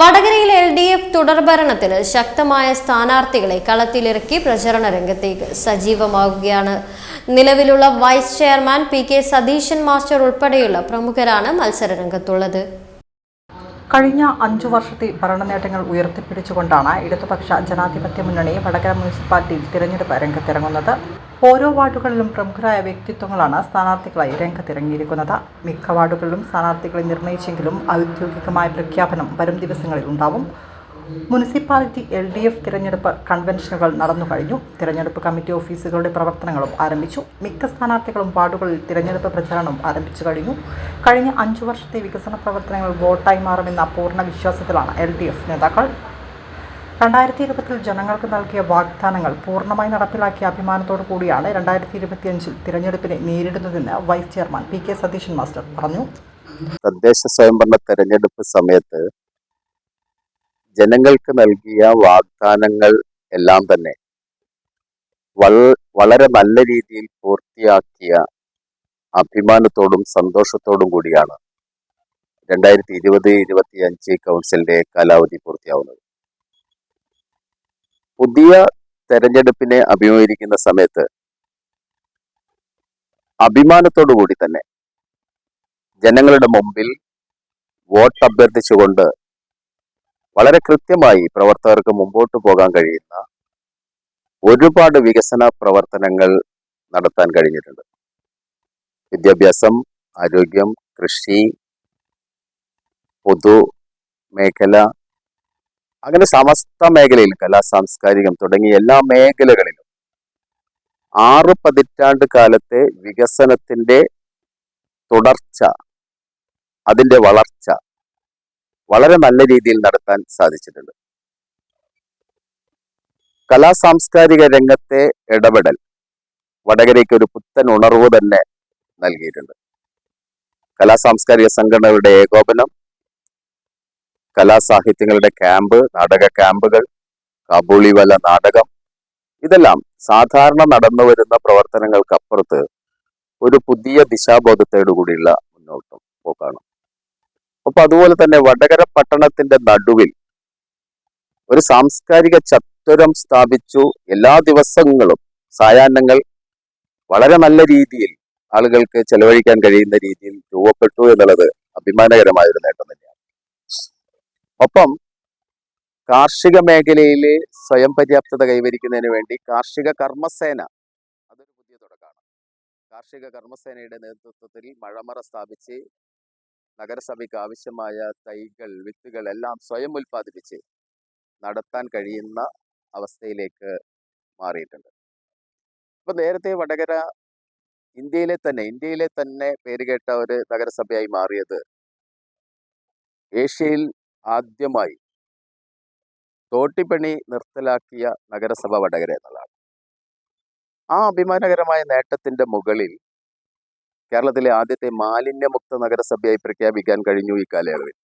വടകരയിൽ L D F തുടർഭരണത്തിന് ശക്തമായ സ്ഥാനാർത്ഥികളെ കളത്തിലിറക്കി പ്രചരണ രംഗത്തേക്ക് സജീവമാകുകയാണ് നിലവിലുള്ള vice chairman P K Satheesan master ഉൾപ്പെടെയുള്ള പ്രമുഖരാണ് മത്സര രംഗത്തുള്ളത്. കഴിഞ്ഞ അഞ്ചു വർഷത്തെ ഭരണ നേട്ടങ്ങൾ ഉയർത്തിപ്പിടിച്ചുകൊണ്ടാണ് ഇടതുപക്ഷ ജനാധിപത്യ മുന്നണി വടകര മുനിസിപ്പാലിറ്റിയിൽ തിരഞ്ഞെടുപ്പ് രംഗത്തിറങ്ങുന്നത്. ഓരോ വാർഡുകളിലും പ്രമുഖരായ വ്യക്തിത്വങ്ങളാണ് സ്ഥാനാർത്ഥികളായി രംഗത്തിറങ്ങിയിരിക്കുന്നത്. മിക്ക വാർഡുകളിലും സ്ഥാനാർത്ഥികളെ നിർണയിച്ചെങ്കിലും ഔദ്യോഗികമായ പ്രഖ്യാപനം വരും ദിവസങ്ങളിൽ ഉണ്ടാവും. മുനിസിപ്പാലിറ്റി എൽ ഡി എഫ് തിരഞ്ഞെടുപ്പ് കൺവെൻഷനുകൾ നടന്നു കഴിഞ്ഞു. തിരഞ്ഞെടുപ്പ് കമ്മിറ്റി ഓഫീസുകളുടെ പ്രവർത്തനങ്ങളും ആരംഭിച്ചു. മിക്ക സ്ഥാനാർത്ഥികളും വാർഡുകളിൽ തിരഞ്ഞെടുപ്പ് പ്രചാരണം ആരംഭിച്ചു കഴിഞ്ഞു. കഴിഞ്ഞ അഞ്ചു വർഷത്തെ വികസന പ്രവർത്തനങ്ങൾ വോട്ടായി മാറുമെന്ന പൂർണ വിശ്വാസത്തിലാണ് എൽ ഡി എഫ് നേതാക്കൾ. രണ്ടായിരത്തി ഇരുപത്തിൽ ജനങ്ങൾക്ക് നൽകിയ വാഗ്ദാനങ്ങൾ പൂർണമായി നടപ്പിലാക്കിയ അഭിമാനത്തോടു കൂടിയാണ് രണ്ടായിരത്തി ഇരുപത്തിയഞ്ചിൽ തിരഞ്ഞെടുപ്പിനെ നേരിടുന്നതെന്ന് vice chairman P K Satheesan master പറഞ്ഞു. തദ്ദേശ സ്വയംഭരണ തെരഞ്ഞെടുപ്പ് സമയത്ത് ജനങ്ങൾക്ക് നൽകിയ വാഗ്ദാനങ്ങൾ എല്ലാം തന്നെ വളരെ നല്ല രീതിയിൽ പൂർത്തിയാക്കിയ അഭിമാനത്തോടും സന്തോഷത്തോടും കൂടിയാണ് രണ്ടായിരത്തി ഇരുപത് ഇരുപത്തി അഞ്ച് കൗൺസിലിന്റെ കാലാവധി പൂർത്തിയാവുന്നത്. പുതിയ തെരഞ്ഞെടുപ്പിനെ അഭിമുഖീകരിക്കുന്ന സമയത്ത് അഭിമാനത്തോടു കൂടി തന്നെ ജനങ്ങളുടെ മുമ്പിൽ വോട്ട് അഭ്യർത്ഥിച്ചുകൊണ്ട് വളരെ കൃത്യമായി പ്രവർത്തകർക്ക് മുമ്പോട്ട് പോകാൻ കഴിയുന്ന ഒരുപാട് വികസന പ്രവർത്തനങ്ങൾ നടത്താൻ കഴിഞ്ഞിട്ടുണ്ട്. വിദ്യാഭ്യാസം ആരോഗ്യം കൃഷി പൊതു മേഖല അങ്ങനെ സമസ്ത മേഖലയിൽ കലാ സാംസ്കാരികം തുടങ്ങിയ എല്ലാ മേഖലകളിലും ആറ് പതിറ്റാണ്ട് കാലത്തെ വികസനത്തിന്റെ തുടർച്ച അതിന്റെ വളർച്ച വളരെ നല്ല രീതിയിൽ നടത്താൻ സാധിച്ചിട്ടുണ്ട്. കലാ സാംസ്കാരിക രംഗത്തെ ഇടപെടൽ വടകരയ്ക്ക് ഒരു പുത്തൻ ഉണർവ് തന്നെ നൽകിയിട്ടുണ്ട്. കലാ സാംസ്കാരിക സംഘടനകളുടെ ഏകോപനം കലാസാഹിത്യങ്ങളുടെ ക്യാമ്പ് നാടക ക്യാമ്പുകൾ കാബൂളിവല നാടകം ഇതെല്ലാം സാധാരണ നടന്നു വരുന്ന പ്രവർത്തനങ്ങൾക്കപ്പുറത്ത് ഒരു പുതിയ ദിശാബോധത്തോടു കൂടിയുള്ള മുന്നോട്ട് പോക്കാണ് അപ്പൊ അതുപോലെ തന്നെ വടകര പട്ടണത്തിന്റെ നടുവിൽ ഒരു സാംസ്കാരിക ചത്വരം സ്ഥാപിച്ചു. എല്ലാ ദിവസങ്ങളും സായാഹ്നങ്ങൾ വളരെ നല്ല രീതിയിൽ ആളുകൾക്ക് ചെലവഴിക്കാൻ കഴിയുന്ന രീതിയിൽ രൂപപ്പെട്ടു എന്നുള്ളത് അഭിമാനകരമായ ഒരു നേട്ടം തന്നെയാണ്. ഒപ്പം കാർഷിക മേഖലയിലെ സ്വയം പര്യാപ്തത കൈവരിക്കുന്നതിന് വേണ്ടി കാർഷിക കർമ്മസേന അതൊരു പുതിയ തുടക്കമാണ് കാർഷിക കർമ്മസേനയുടെ നേതൃത്വത്തിൽ മഴമറ സ്ഥാപിച്ച് നഗരസഭയ്ക്ക് ആവശ്യമായ തൈകൾ വിത്തുകൾ എല്ലാം സ്വയം ഉൽപ്പാദിപ്പിച്ച് നടത്താൻ കഴിയുന്ന അവസ്ഥയിലേക്ക് മാറിയിട്ടുണ്ട്. അപ്പോൾ നേരത്തെ വടകര ഇന്ത്യയിലെ തന്നെ ഇന്ത്യയിലെ തന്നെ പേരുകേട്ട ഒരു നഗരസഭയായി മാറിയത് ഏഷ്യയിൽ ആദ്യമായി തോട്ടിപ്പണി നിർത്തലാക്കിയ നഗരസഭ വടകര എന്നുള്ളതാണ്. ആ അഭിമാനകരമായ നേട്ടത്തിന്റെ മുകളിൽ കേരളത്തിലെ ആദ്യത്തെ മാലിന്യമുക്ത നഗരസഭയായി പ്രഖ്യാപിക്കാൻ കഴിഞ്ഞു ഈ കാലയളവിൽ.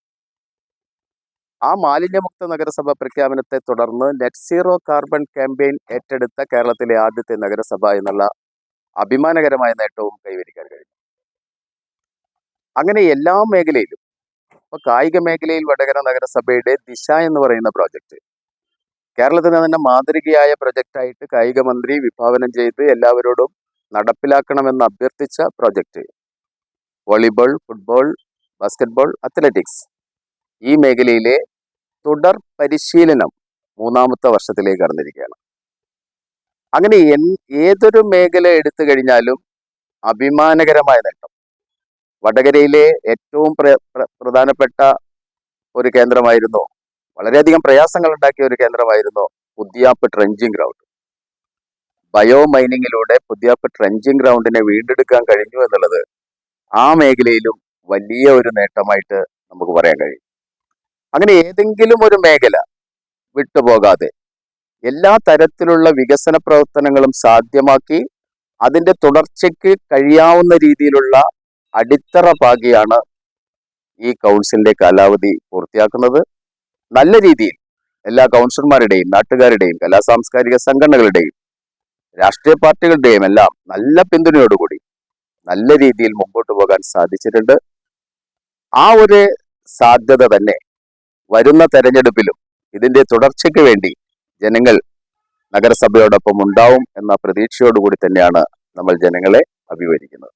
ആ മാലിന്യമുക്ത നഗരസഭ പ്രഖ്യാപനത്തെ തുടർന്ന് നെറ്റ് സീറോ കാർബൺ ക്യാമ്പയിൻ ഏറ്റെടുത്ത കേരളത്തിലെ ആദ്യത്തെ നഗരസഭ എന്നുള്ള അഭിമാനകരമായ നേട്ടവും കൈവരിക്കാൻ കഴിഞ്ഞു. അങ്ങനെ എല്ലാ മേഖലയിലും ഇപ്പൊ കായിക മേഖലയിൽ വടകര നഗരസഭയുടെ ദിശ എന്ന് പറയുന്ന പ്രോജക്റ്റ് കേരളത്തിന് തന്നെ മാതൃകയായ പ്രൊജക്റ്റായിട്ട് കായിക മന്ത്രി വിഭാവനം ചെയ്ത് എല്ലാവരോടും നടപ്പിലാക്കണമെന്ന് അഭ്യർത്ഥിച്ച project volleyball football basketball athletics ഈ മേഖലയിലെ തുടർ പരിശീലനം മൂന്നാമത്തെ വർഷത്തിലേക്ക് കടന്നിരിക്കുകയാണ്. അങ്ങനെ ഏതൊരു മേഖല എടുത്തു കഴിഞ്ഞാലും അഭിമാനകരമായ നേട്ടം. വടകരയിലെ ഏറ്റവും പ്ര- പ്ര- പ്രധാനപ്പെട്ട ഒരു കേന്ദ്രമായിരുന്നു വളരെയധികം പ്രയാസങ്ങൾ ഉണ്ടാക്കിയ ഒരു കേന്ദ്രമായിരുന്നോ പുതിയാപ്പ് ട്രെഞ്ചിങ് ഗ്രൗണ്ട് ബയോ മൈനിങ്ങിലൂടെ പുതിയാപ്പ് ട്രെഞ്ചിങ് ഗ്രൗണ്ടിനെ വീണ്ടെടുക്കാൻ കഴിഞ്ഞു എന്നുള്ളത് ആ മേഖലയിലും വലിയ ഒരു നേട്ടമായിട്ട് നമുക്ക് പറയാൻ കഴിയും. അങ്ങനെ ഏതെങ്കിലും ഒരു മേഖല വിട്ടുപോകാതെ എല്ലാ തരത്തിലുള്ള വികസന പ്രവർത്തനങ്ങളും സാധ്യമാക്കി അതിന്റെ തുടർച്ചയ്ക്ക് കഴിയാവുന്ന രീതിയിലുള്ള അടിത്തറ പാകിയാണ് ഈ കൗൺസിലിന്റെ കാലാവധി പൂർത്തിയാക്കുന്നത്. നല്ല രീതിയിൽ എല്ലാ കൗൺസിലർമാരുടെയും നാട്ടുകാരുടെയും കലാ സാംസ്കാരിക സംഘടനകളുടെയും രാഷ്ട്രീയ പാർട്ടികളുടെയും എല്ലാം നല്ല പിന്തുണയോടുകൂടി നല്ല രീതിയിൽ മുമ്പോട്ട് പോകാൻ സാധിച്ചിട്ടുണ്ട്. ആ ഒരു സാധ്യത തന്നെ വരുന്ന തെരഞ്ഞെടുപ്പിലും ഇതിന്റെ തുടർച്ചയ്ക്ക് വേണ്ടി ജനങ്ങൾ നഗരസഭയോടൊപ്പം ഉണ്ടാവും എന്ന പ്രതീക്ഷയോടുകൂടി തന്നെയാണ് നമ്മൾ ജനങ്ങളെ അഭിമുഖീകരിക്കുന്നത്.